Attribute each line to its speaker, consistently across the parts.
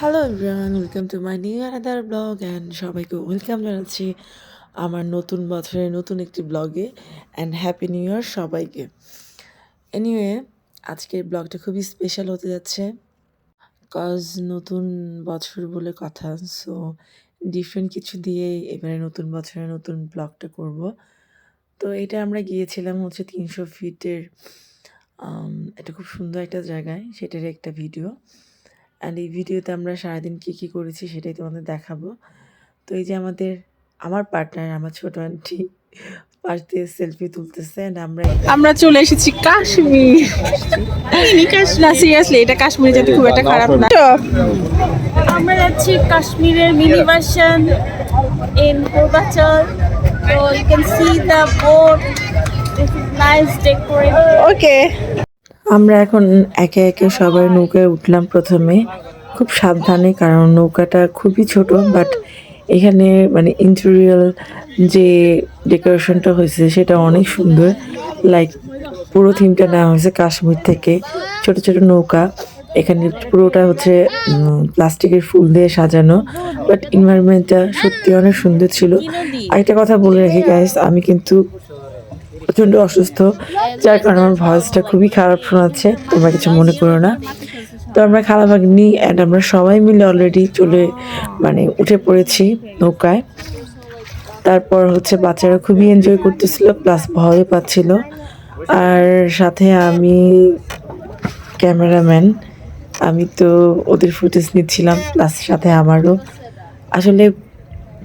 Speaker 1: Hello everyone welcome to my new another blog and সবাইকে welcome জানাচ্ছি আমার নতুন বছরের নতুন একটি ব্লগে অ্যান্ড হ্যাপি নিউ ইয়ার সবাইকে। এনিওয়ে আজকের ব্লগটা খুবই স্পেশাল হতে যাচ্ছে। কজ নতুন বছর বলে কথা সো ডিফারেন্ট কিছু দিয়ে এবারে নতুন বছরে নতুন ব্লগটা করব। তো এটা আমরা গিয়েছিলাম হচ্ছে তিনশো ফিটের এটা খুব সুন্দর একটা জায়গায় সেটার একটা ভিডিও অ্যান্ড এই ভিডিওতে আমরা সারাদিন কী কী করেছি সেটাই তোমাদের দেখাবো। তো এই যে আমাদের আমার পার্টনার আমার ছোট আন্টি পাশ দিয়ে সেলফি তুলতেছে অ্যান্ড আমরা
Speaker 2: আমরা চলে এসেছি কাশ্মীর। না সিরিয়াসলি এটা কাশ্মীরে যেতে খুব একটা খারাপ না।
Speaker 3: আমরা যাচ্ছি কাশ্মীরের মিনি ভার্সন ইন পূর্বাচল তো you can see the boat this is nice decorated
Speaker 2: okay
Speaker 1: আমরা এখন একে একে সবাই নৌকায় উঠলাম প্রথমে। খুব সাবধানে, কারণ নৌকাটা খুবই ছোট বাট এখানে মানে ইন্টেরিয়াল যে ডেকোরেশনটা হয়েছে সেটা অনেক সুন্দর। লাইক পুরো থিমটা নেওয়া হয়েছে কাশ্মীর থেকে। ছোট ছোট নৌকা। এখানে পুরোটা হচ্ছে প্লাস্টিকের ফুল দিয়ে সাজানো বাট এনভায়রনমেন্টটা সত্যি অনেক সুন্দর ছিল। আরেকটা কথা বলে রাখি গাইস আমি কিন্তু প্রচণ্ড অসুস্থ, যার কারণে আমার ভয়েসটা খুবই খারাপ শোনাচ্ছে, তোমরা কিছু মনে করো না। তো আমরা খালাবাগনি অ্যান্ড আমরা সবাই মিলে অলরেডি চলে মানে উঠে পড়েছি নৌকায়। তারপর হচ্ছে বাচ্চারা খুবই এনজয় করতেছিল প্লাস ভয় পাচ্ছিল। আর সাথে আমি ক্যামেরাম্যান আমি তো ওদের ফুটেজ নিচ্ছিলাম প্লাস সাথে আমারও। আসলে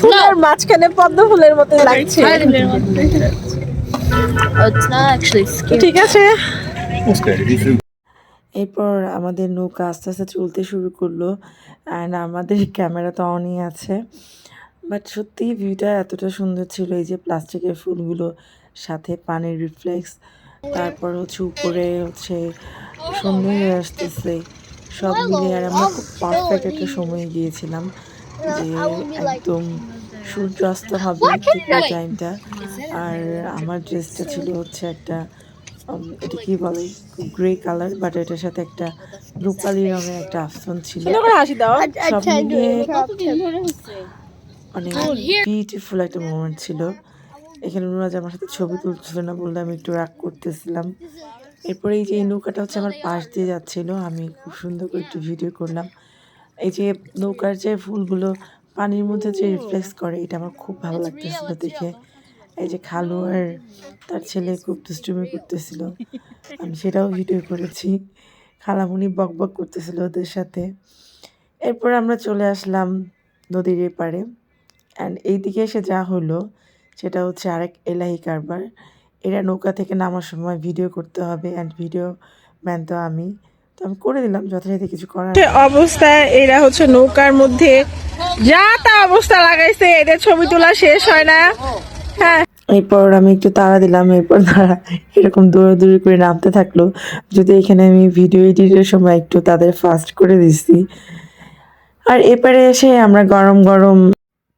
Speaker 2: ফুলের মাঝখানে পদ্ম ফুলের মতো লাগছে।
Speaker 4: scary.
Speaker 2: ঠিক আছে।
Speaker 1: এরপর আমাদের নৌকা আস্তে আস্তে চলতে শুরু করল অ্যান্ড আমাদের ক্যামেরা তো অনই আছে। বাট সত্যি ভিউটা এতটা সুন্দর ছিল এই যে প্লাস্টিকের ফুলগুলো সাথে পানির রিফ্লেক্স তারপর হচ্ছে উপরে হচ্ছে সন্ধ্যে হয়ে আসতেছে। সব মিলিয়ে আর আমরা খুব পারফেক্ট একটা সময় গিয়েছিলাম। যে একদম সূর্যাস্ত হবে ঠিক ওই টাইমটা আর আমার ড্রেসটা ছিল হচ্ছে একটা এটা কি বলে গ্রে কালার বাট এটার সাথে একটা রূপালি রঙের একটা আফসন ছিল।
Speaker 2: সুন্দর করে হাসি দাও।
Speaker 1: সব মিলিয়ে অনেক বিউটিফুল একটা মোমেন্ট ছিল। এখানে নুরাজ আমার সাথে ছবি তুলছিল না বললে আমি একটু রাগ করতেছিলাম। এরপরে এই যে এই নৌকাটা হচ্ছে আমার পাশ দিয়ে যাচ্ছিল আমি খুব সুন্দর করে একটু ভিডিও করলাম। এই যে নৌকার যে ফুলগুলো পানির মধ্যে যে রিফ্লেক্স করে, এটা আমার খুব ভালো লাগতেছিল দেখে। এই যে খালু আর তার ছেলে খুব দুষ্টুমি করতেছিল। আমি সেটাও ভিডিও করেছি। খালামুনি বক বক করতেছিল ওদের সাথে। এরপর আমরা চলে আসলাম নদীর এপারে। অ্যান্ড এইদিকে এসে যা হলো, সেটা হচ্ছে আরেক এলাহি কারবার। এরা নৌকা থেকে নামার সময় ভিডিও করতে হবে। অ্যান্ড ভিডিও ম্যান তো আমি। তো আমি করে দিলাম যথারীতি কিছু করার
Speaker 2: অবস্থায় এরা হচ্ছে নৌকার মধ্যে যা তা অবস্থা লাগাইছে এদের ছবি তোলা শেষ হয় না। হ্যাঁ।
Speaker 1: এরপর আমি একটু তাড়া দিলাম এরপর তারা এরকম দৌড়াদৌড়ি করে নামতে থাকল। যদি এখানে আমি ভিডিও এডিটের সময় একটু তাদের ফাস্ট করে দিচ্ছি আর এপারে এসে আমরা গরম গরম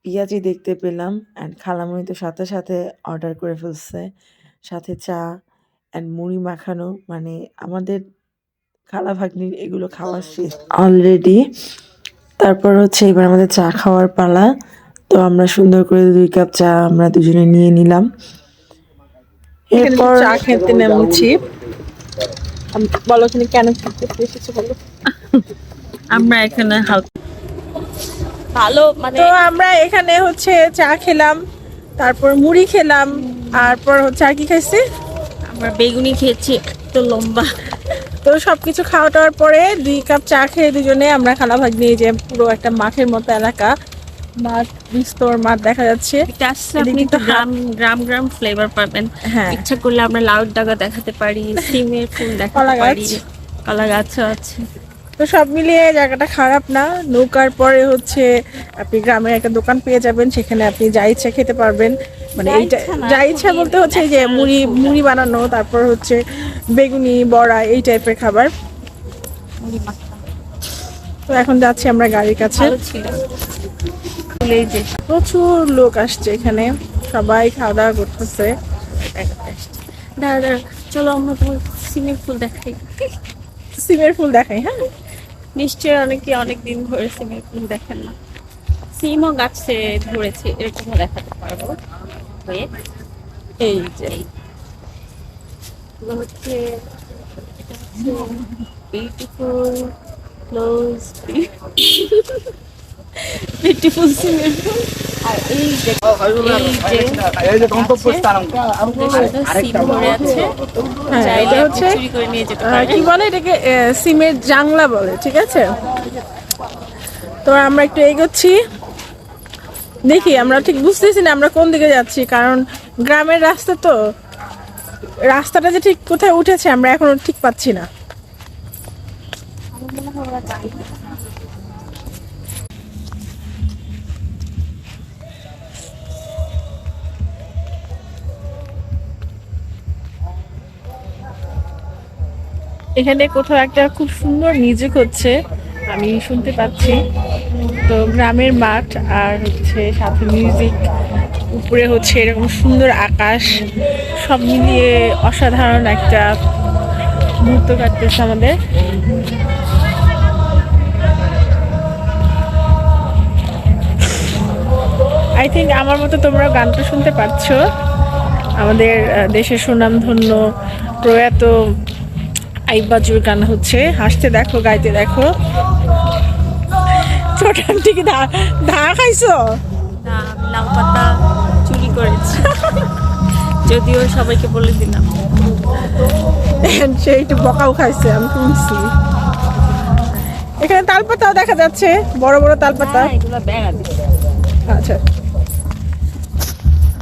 Speaker 1: পেঁয়াজি দেখতে পেলাম অ্যান্ড খালামুনি তো সাথে সাথে অর্ডার করে ফেলছে। সাথে চা অ্যান্ড মুড়ি মাখানো মানে আমাদের খালা ভাগ্নির এগুলো খাওয়া শেষ। অলরেডি তারপর হচ্ছে এবার আমাদের চা খাওয়ার পালা। তো আমরা সুন্দর করে দুই কাপ চা আমরা দুজনে নিয়ে নিলাম। এরপর
Speaker 2: চা খেতে নেমেছি বলো তুমি কেন খেতে এসেছ বলো।
Speaker 3: আমরা এখানে ভালো মানে
Speaker 2: তো আমরা এখানে হচ্ছে চা খেলাম তারপর মুড়ি খেলাম তারপর হচ্ছে আর কি খাইছি?
Speaker 3: আমরা বেগুনি খেয়েছি তো লম্বা।
Speaker 2: তো সবকিছু খাওয়া দাওয়ার পরে দুই কাপ চা খেয়ে দুজনে আমরা খালা ভাগ নিয়ে যে পুরো একটা মাঠের মতো এলাকা। মাঠ বিস্তর মাঠ দেখা যাচ্ছে।
Speaker 3: আপনি গ্রাম গ্রাম গ্রাম ফ্লেভার পাবেন।
Speaker 2: হ্যাঁ।
Speaker 3: ইচ্ছা করলে আমরা লাউড ডাগা দেখাতে পারি সিমের ফুল দেখাতে পারি কলা গাছও আছে।
Speaker 2: তো সব মিলিয়ে জায়গাটা খারাপ না। নৌকার পরে হচ্ছে আপনি গ্রামের একটা দোকান পেয়ে যাবেন সেখানে আপনি যা ইচ্ছা খেতে পারবেন। মানে এইটা যা ইচ্ছা বলতে হচ্ছে যে মুড়ি মুড়ি বানানো তারপর হচ্ছে বেগুনি বড়া এই টাইপের খাবার। তো এখন যাচ্ছি আমরা গাড়ির কাছে। প্রচুর লোক আসছে এখানে। সবাই খাওয়া দাওয়া করতেছে
Speaker 3: দাঁড়া চলো আমরা তোমার সিমের ফুল দেখাই।
Speaker 2: সিমের ফুল দেখাই হ্যাঁ?
Speaker 3: নিশ্চয়ই অনেকে অনেক দিন ধরে সিমের ফুল দেখেন না। সিমও গাছে ধরেছে, এরকমও দেখাতে পারব।
Speaker 2: এই যে।
Speaker 3: হচ্ছে বিউটিফুল ক্লোজ বিউটিফুল সিমের
Speaker 2: কি বলে এটাকে সিমের জাংলা বলে ঠিক আছে তো আমরা একটু এগোচ্ছি দেখি, আমরা ঠিক বুঝতেছি না, আমরা কোন দিকে যাচ্ছি, কারণ গ্রামের রাস্তা তো রাস্তাটা যে ঠিক কোথায় উঠেছে, আমরা এখনও ঠিক পাচ্ছি না। এখানে কোথাও একটা খুব সুন্দর মিউজিক হচ্ছে, আমি শুনতে পাচ্ছি। তো গ্রামের মাঠ আর হচ্ছে সাথে মিউজিক, উপরে হচ্ছে এরকম সুন্দর আকাশ, সব মিলিয়ে অসাধারণ একটা মুহূর্ত কাটতেছে আমাদের। আই থিঙ্ক আমার মতো তোমরা গানটা শুনতে পাচ্ছ। আমাদের দেশের সুনামধন্য প্রয়াত আইবাজুর গান হচ্ছে। হাসতে দেখো গাইতে দেখো। ছোট আন্টি কি ধা খাইছো?
Speaker 3: না আমি লাউ পাতা চুরি করেছি। যদিও সবাইকে বলে দিলাম।
Speaker 2: সে একটু বকাও খাইছে আমি শুনছি এখানে তালপাতাও দেখা যাচ্ছে বড় বড় তালপাতা।
Speaker 3: হ্যাঁ,
Speaker 2: আচ্ছা।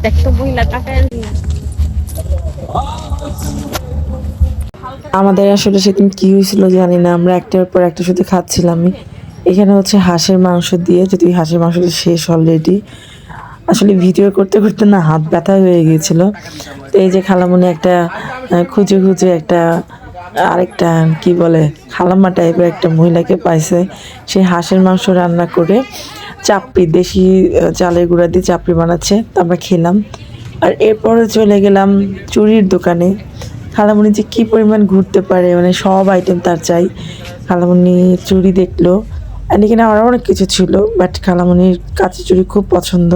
Speaker 3: দেখতো মহিলা টাকায়।
Speaker 1: আমাদের আসলে সেদিন কি হয়েছিল জানি না, আমরা একটার পর একটা শুধু খাচ্ছিলামই। এখানে হচ্ছে হাঁসের মাংস দিয়ে, যদি হাঁসের মাংসটা শেষ অলরেডি আসলে ভিডিও করতে করতে না হাত ব্যথা হয়ে গিয়েছিল। তো এই যে খালামনি একটা খুঁজে খুঁজে একটা, আরেকটা, কি বলে, খালাম্মা টাইপের একটা মহিলাকে পাইছে। সে হাঁসের মাংস রান্না করে চাপড়ি, দেশি চালের গুঁড়া দিয়ে চাপড়ি বানাচ্ছে। তো আমরা খেলাম। আর এরপরে চলে গেলাম চুরির দোকানে। খালামণি যে কী পরিমাণ ঘুরতে পারে মানে সব আইটেম তার চাই। খালামণি চুড়ি দেখল। অ্যান্ড এখানে আরও অনেক কিছু ছিল বাট খালামণির কাছে চুড়ি খুব পছন্দ।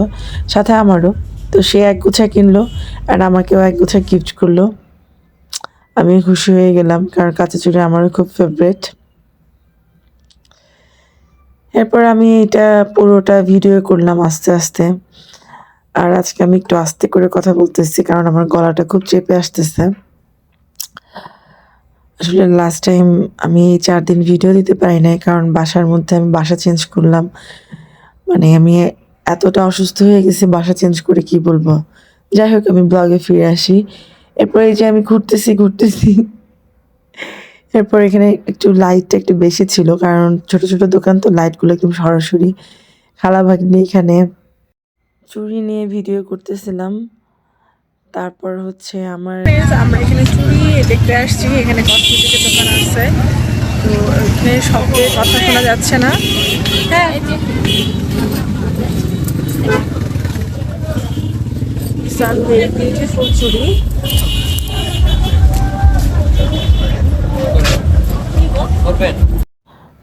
Speaker 1: সাথে আমারও। তো সে এক গুছা কিনলো আর আমাকেও এক গুছা গিফট করল। আমি খুশি হয়ে গেলাম, কারণ কাছে চুড়ি আমারও খুব ফেভারেট এরপর আমি এটা পুরোটা ভিডিও করলাম আস্তে আস্তে। আর আজকে আমি একটু আস্তে করে কথা বলতেছি, কারণ আমার গলাটা খুব চেপে আসতেছে। আসলে লাস্ট টাইম আমি এই চার দিন ভিডিও দিতে পারি নাই, কারণ বাসার মধ্যে আমি বাসা চেঞ্জ করলাম। মানে আমি এতটা অসুস্থ হয়ে গেছি, বাসা চেঞ্জ করে কি বলব? যাই হোক, আমি ব্লগে ফিরে আসি। এরপর এই যে আমি ঘুরতেছি ঘুরতেছি। এরপর এখানে একটু লাইটটা একটু বেশি ছিল, কারণ ছোট ছোট দোকান তো লাইটগুলো একদম সরাসরি। খালা ভাগ্নি এখানে চুরি নিয়ে ভিডিও করতেছিলাম। তারপর হচ্ছে আমার
Speaker 2: আমরা এখানে চুড়ি দেখতে আসছি এখানে কসমেটিকের দোকান আছে। তো এখানে শব্দে কথা শোনা যাচ্ছে না। হ্যাঁ বিউটিফুল চুড়ি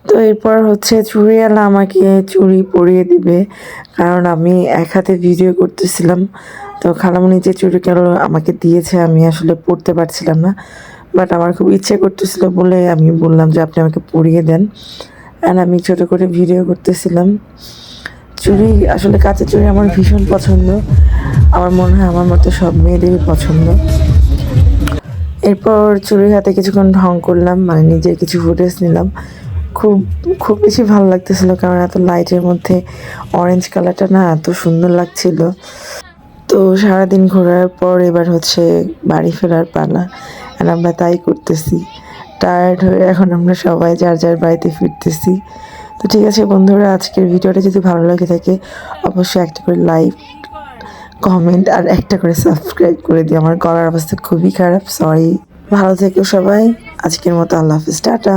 Speaker 1: তো এরপর হচ্ছে চুড়িওয়ালা আমাকে চুড়ি পরিয়ে দিবে কারণ আমি এক হাতে ভিডিও করতেছিলাম। তো খালামণি যে চুড়িগুলো আমাকে দিয়েছে, আমি আসলে পরতে পারছিলাম না। বাট আমার খুব ইচ্ছে করতেছিল বলে আমি বললাম যে, আপনি আমাকে পরিয়ে দেন। অ্যান্ড আমি ছোটো করে ভিডিও করতেছিলাম। চুড়ি আসলে কাঁচা চুড়ি আমার ভীষণ পছন্দ। আমার মনে হয় আমার মতো সব মেয়েদেরই পছন্দ। এরপর চুড়ির হাতে কিছুক্ষণ ঢং করলাম মানে নিজের কিছু ফুটেজ নিলাম। খুব খুব বেশি ভালো লাগতেছিল কারণ এত লাইটের মধ্যে অরেঞ্জ কালারটা না এত সুন্দর লাগছিল। তো সারাদিন ঘোরার পর এবার হচ্ছে বাড়ি ফেরার পালা, আর আমরা তাই করতেছি। টায়ার্ড হয়ে এখন আমরা সবাই যার যার বাড়িতে ফিরতেছি। তো ঠিক আছে বন্ধুরা, আজকের ভিডিওটা যদি ভালো লাগে থাকে, অবশ্যই একটা করে লাইক কমেন্ট আর একটা করে সাবস্ক্রাইব করে দিই আমার গলার অবস্থা খুবই খারাপ সরি ভালো থেকো সবাই, আজকের মতো আল্লাহ হাফিজ, টাটা।